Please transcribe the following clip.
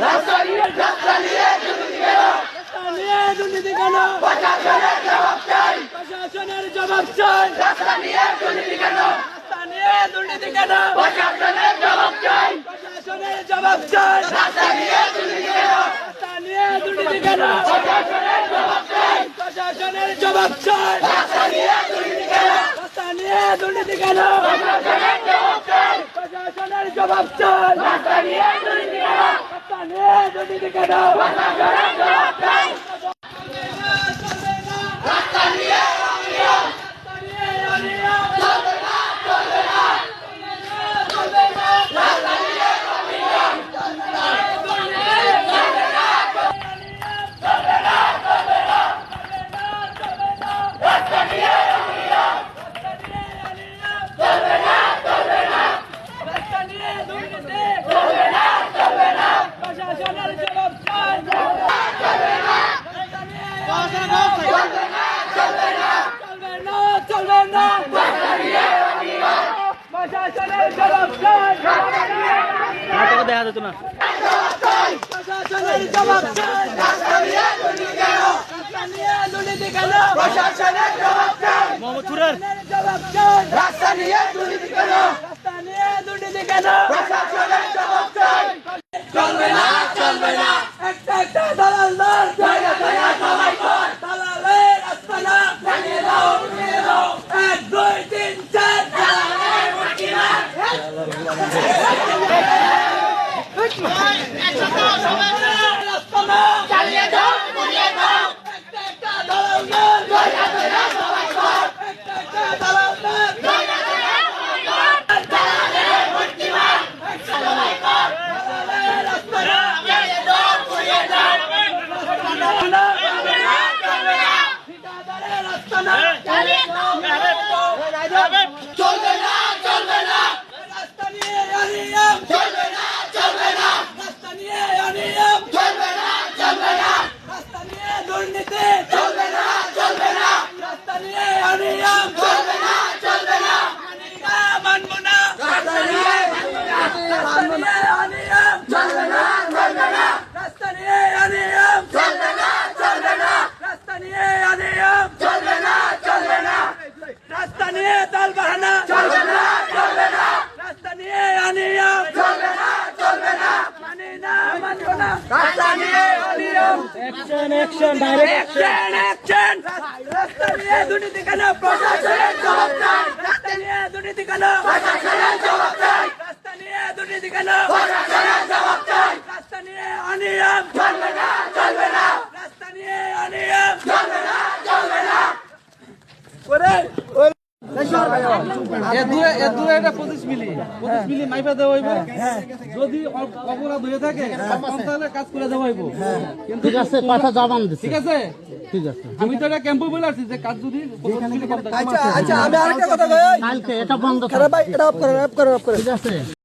রাস্তা নিয়ে রাস্তা নিয়ে দুর্নীতি কেন প্রশাসনের জবাব চাই প্রশাসনের জবাব চাই রাস্তা নিয়ে দুর্নীতি কেন রাস্তা নিয়ে দুর্নীতি কেন প্রশাসনের জবাব চাই প্রশাসনের জবাব চাই রাস্তা নিয়ে দুর্নীতি কেন রাস্তা নিয়ে দুর্নীতি কেন প্রশাসনের জবাব চাই প্রশাসনের জবাব চাই রাস্তা নিয়ে দুর্নীতি কেন রাস্তা নিয়ে দুর্নীতি কেন প্রশাসনের জবাব চাই প্রশাসনের জবাব চাই রাস্তা নিয়ে দুর্নীতি কেন রাস্তা নিয়ে দুর্নীতি কেন প্রশাসনের জবাব চাই রাস্তা নিয়ে অনিয়ম রাস্তা নিয়ে অনিয়ম চলবে না চলবে না চলবে না রাস্তা নিয়ে অনিয়ম চলবে না চলবে না চলবে না চলবে না চলবে না রাস্তা নিয়ে অনিয়ম রাস্তা নিয়ে অনিয়ম চলবে না চলবে না রাস্তা নিয়ে দুর্নীতি চলবে না চলবে না প্রশাসনের জবাব চাই চলবে না রাস্তা নিয়ে চলবে না চলবে না চলবে না চলবে না রাস্তা নিয়ে অনিয়ম প্রশাসনের জবাব চাই নাটকে দেখা যেত না চাই রাস্তা নিয়ে দুর্নীতি কেন রাস্তা প্রশাসনের জবাব চাই মোহাম্মদ সুরের জবাব চাই রাস্তা নিয়ে দুর্নীতি কেন রাস্তা নিয়ে দুর্নীতি কেন প্রশাসনের জবাব চাই চলবে না চলবে না একটা একটা দালাল দল জায়গা জায়গা সবাই কর দালালের রাস্তা না জানিয়ে দাও জানিয়ে দাও এক দুই তিন চার দালালের মুঠি মার রাস্তা না চালিয়ে দাও ঘুরিয়ে দাও একটা একটা দালাল দল জায়গা জায়গা সবাই কর একটা একটা দালাল দল জায়গা জায়গা সবাই কর দালালের মুঠি মার একটা সবাই কর দালালের রাস্তা না চালিয়ে দাও ঘুরিয়ে দাও রাস্তা না চলবে না চলবে না ঠিকাদারের রাস্তা না চালিয়ে দাও চলবে না চলবে না রাস্তা নিয়ে অনিয়ম চলবে না চলবে না রাস্তা নিয়ে অনিয়ম চলবে না চলবে না রাস্তা নিয়ে দুর্নীতি চলবে না চলবে না রাস্তা নিয়ে অনিয়ম চলবে না চলবে না মানি না মানবো না রাস্তা নিয়ে রাস্তা নিয়ে অনিয়ম চলবে না চলবে না রাস্তা নিয়ে অনিয়ম চলবে না চলবে না রাস্তা নিয়ে অনিয়ম চলবে না চলবে না রাস্তা নিয়ে দল বাহানা চলবে না চলবে না রাস্তা নিয়ে অনিয়ম চলবে না চলবে না মানি না মানবো না রাস্তা নিয়ে অনিয়ম অ্যাকশন অ্যাকশন ডাইরেক্ট অ্যাকশন রাস্তা নিয়ে দুর্নীতি কেন প্রশাসনের জবাব চাই রাস্তা নিয়ে দুর্নীতি কেন প্রশাসনের জবাব চাই রাস্তা নিয়ে দুর্নীতি কেন? জবাব চাই রাস্তা নিয়ে অনিয়ম চলবে না চলবে না রাস্তা নিয়ে অনিয়ম চলবে না চলবে না এটা যদি হয়ে কথা আমি তো এটা ক্যাম্পে বলে আসছি যে কাজ যদি কালকে এটা বন্ধ ঠিক আছে।